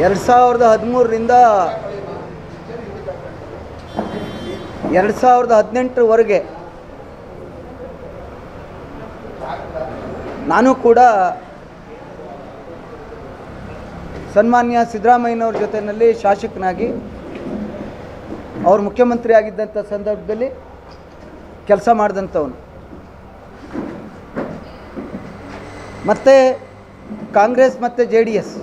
ಎರಡು ಸಾವಿರದ ಹದಿಮೂರರಿಂದ ಎರಡು ಸಾವಿರದ ಹದಿನೆಂಟರವರೆಗೆ ನಾನು ಕೂಡ ಸನ್ಮಾನ್ಯ ಸಿದ್ದರಾಮಯ್ಯನವ್ರ ಜೊತೆಯಲ್ಲಿ ಶಾಸಕನಾಗಿ ಅವರು ಮುಖ್ಯಮಂತ್ರಿ ಆಗಿದ್ದಂಥ ಸಂದರ್ಭದಲ್ಲಿ ಕೆಲಸ ಮಾಡಿದಂಥವನು. ಮತ್ತು ಕಾಂಗ್ರೆಸ್ ಮತ್ತು ಜೆ ಡಿ ಎಸ್.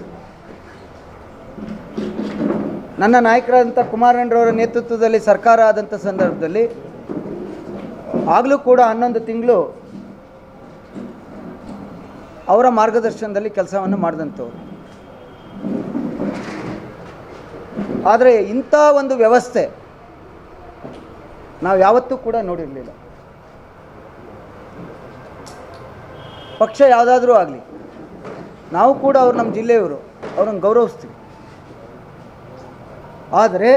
ನನ್ನ ನಾಯಕರಾದಂಥ ಕುಮಾರಣ್ಣರವರ ನೇತೃತ್ವದಲ್ಲಿ ಸರ್ಕಾರ ಆದಂಥ ಸಂದರ್ಭದಲ್ಲಿ ಆಗಲೂ ಕೂಡ ಹನ್ನೊಂದು ತಿಂಗಳು ಅವರ ಮಾರ್ಗದರ್ಶನದಲ್ಲಿ ಕೆಲಸವನ್ನು ಮಾಡಿದಂಥವ್ರು. ಆದರೆ ಇಂಥ ಒಂದು ವ್ಯವಸ್ಥೆ ನಾವು ಯಾವತ್ತೂ ಕೂಡ ನೋಡಿರಲಿಲ್ಲ. ಪಕ್ಷ ಯಾವುದಾದ್ರೂ ಆಗಲಿ, ನಾವು ಕೂಡ ಅವ್ರು ನಮ್ಮ ಜಿಲ್ಲೆಯವರು, ಅವ್ರನ್ನ ಗೌರವಿಸ್ತೀವಿ. ಆದರೆ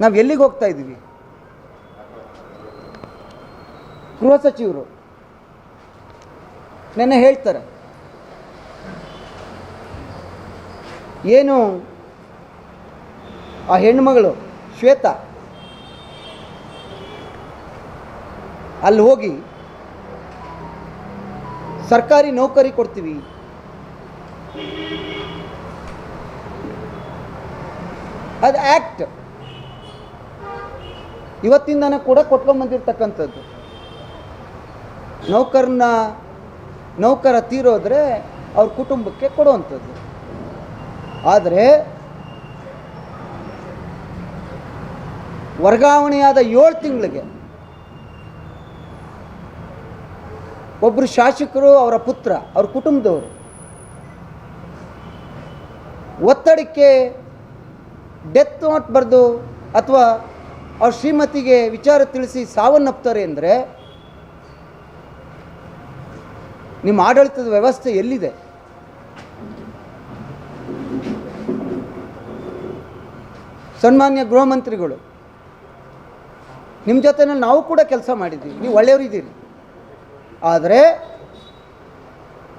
ನಾವು ಎಲ್ಲಿಗೆ ಹೋಗ್ತಾ ಇದ್ದೀವಿ? ಗೃಹ ಸಚಿವರು ನೆನ್ನೆ ಹೇಳ್ತಾರೆ. ಏನು ಆ ಹೆಣ್ಮಗಳು ಶ್ವೇತಾ? ಅಲ್ಲಿ ಹೋಗಿ ಸರ್ಕಾರಿ ನೌಕರಿ ಕೊಡ್ತೀವಿ. ಅದು ಆ್ಯಕ್ಟ್ ಇವತ್ತಿಂದನೇ ಕೂಡ ಕೊಟ್ಕೊಂಬಂದಿರ್ತಕ್ಕಂಥದ್ದು ನೌಕರನ್ನ ನೌಕರ ತೀರೋದ್ರೆ ಅವ್ರ ಕುಟುಂಬಕ್ಕೆ ಕೊಡುವಂಥದ್ದು. ಆದರೆ, ವರ್ಗಾವಣೆಯಾದ ಏಳು ತಿಂಗಳಿಗೆ ಒಬ್ಬರು ಶಾಸಕರು ಅವರ ಪುತ್ರ, ಅವ್ರ ಕುಟುಂಬದವರು ಒತ್ತಡಕ್ಕೆ ಡೆತ್ ನೋಟ್ ಬರೆದು ಅಥವಾ ಅವ್ರ ಶ್ರೀಮತಿಗೆ ವಿಚಾರ ತಿಳಿಸಿ ಸಾವನ್ನಪ್ತಾರೆ ಅಂದರೆ ನಿಮ್ಮ ಆಡಳಿತದ ವ್ಯವಸ್ಥೆ ಎಲ್ಲಿದೆ? ಸನ್ಮಾನ್ಯ ಗೃಹ ಮಂತ್ರಿಗಳು, ನಿಮ್ಮ ಜೊತೆನಲ್ಲಿ ನಾವು ಕೂಡ ಕೆಲಸ ಮಾಡಿದ್ದೀವಿ, ನೀವು ಒಳ್ಳೆಯವರಿದ್ದೀರಿ ಆದರೆ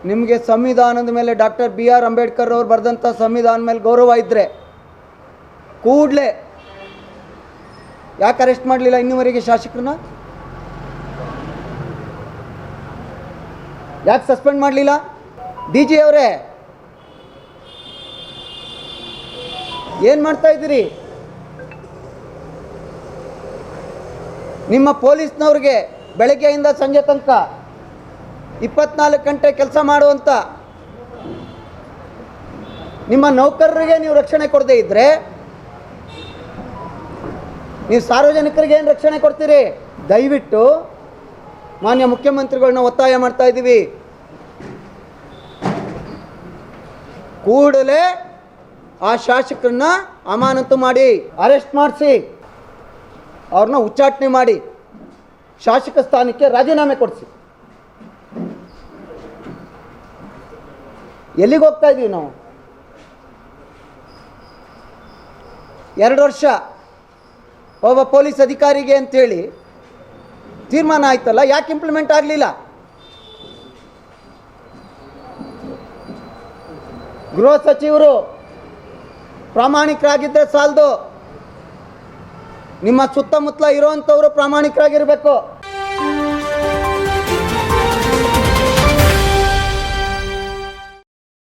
ನಿಮಗೆ ಸಂವಿಧಾನದ ಮೇಲೆ ಡಾಕ್ಟರ್ ಬಿ ಆರ್ ಅಂಬೇಡ್ಕರ್ ಅವರು ಬರೆದಂಥ ಸಂವಿಧಾನ ಮೇಲೆ ಗೌರವ ಇದ್ದರೆ ಕೂಡಲೇ ಯಾಕೆ ಅರೆಸ್ಟ್ ಮಾಡಲಿಲ್ಲ ಇನ್ನುವರೆಗೆ ಶಾಸಕರನ್ನ? ಯಾಕೆ ಸಸ್ಪೆಂಡ್ ಮಾಡಲಿಲ್ಲ? ಡಿ ಜಿ ಅವರೇ? ಏನು ಮಾಡ್ತಾ ಇದ್ದೀರಿ? ನಿಮ್ಮ ಪೊಲೀಸ್ನವ್ರಿಗೆ ಬೆಳಗ್ಗೆಯಿಂದ ಸಂಜೆ ತನಕ ಇಪ್ಪತ್ನಾಲ್ಕು ಗಂಟೆ ಕೆಲಸ ಮಾಡುವಂಥ ನಿಮ್ಮ ನೌಕರರಿಗೆ ನೀವು ರಕ್ಷಣೆ ಕೊಡದೇ ಇದ್ದರೆ ನೀವು ಸಾರ್ವಜನಿಕರಿಗೆ ಏನು ರಕ್ಷಣೆ ಕೊಡ್ತೀರಿ? ದಯವಿಟ್ಟು ಮಾನ್ಯ ಮುಖ್ಯಮಂತ್ರಿಗಳನ್ನ ಒತ್ತಾಯ ಮಾಡ್ತಾ ಇದ್ದೀವಿ ಕೂಡಲೇ ಆ ಶಾಸಕರನ್ನ ಅಮಾನತು ಮಾಡಿ, ಅರೆಸ್ಟ್ ಮಾಡಿಸಿ, ಅವ್ರನ್ನ ಉಚ್ಚಾಟನೆ ಮಾಡಿ, ಶಾಸಕ ಸ್ಥಾನಕ್ಕೆ ರಾಜೀನಾಮೆ ಕೊಡಿಸಿ. ಎಲ್ಲಿಗೆ ಹೋಗ್ತಾ ಇದ್ದೀವಿ ನಾವು? ಎರಡು ವರ್ಷ. ಒಬ್ಬ ಪೊಲೀಸ್ ಅಧಿಕಾರಿಗೆ ಅಂತೇಳಿ ತೀರ್ಮಾನ ಆಯ್ತಲ್ಲ, ಯಾಕೆ ಇಂಪ್ಲಿಮೆಂಟ್ ಆಗಲಿಲ್ಲ? ಗೃಹ ಸಚಿವರು ಪ್ರಾಮಾಣಿಕರಾಗಿದ್ದರೆ ಸಾಲದು. ನಿಮ್ಮ ಸುತ್ತಮುತ್ತಲ ಇರೋವಂಥವರು ಪ್ರಾಮಾಣಿಕರಾಗಿರಬೇಕು.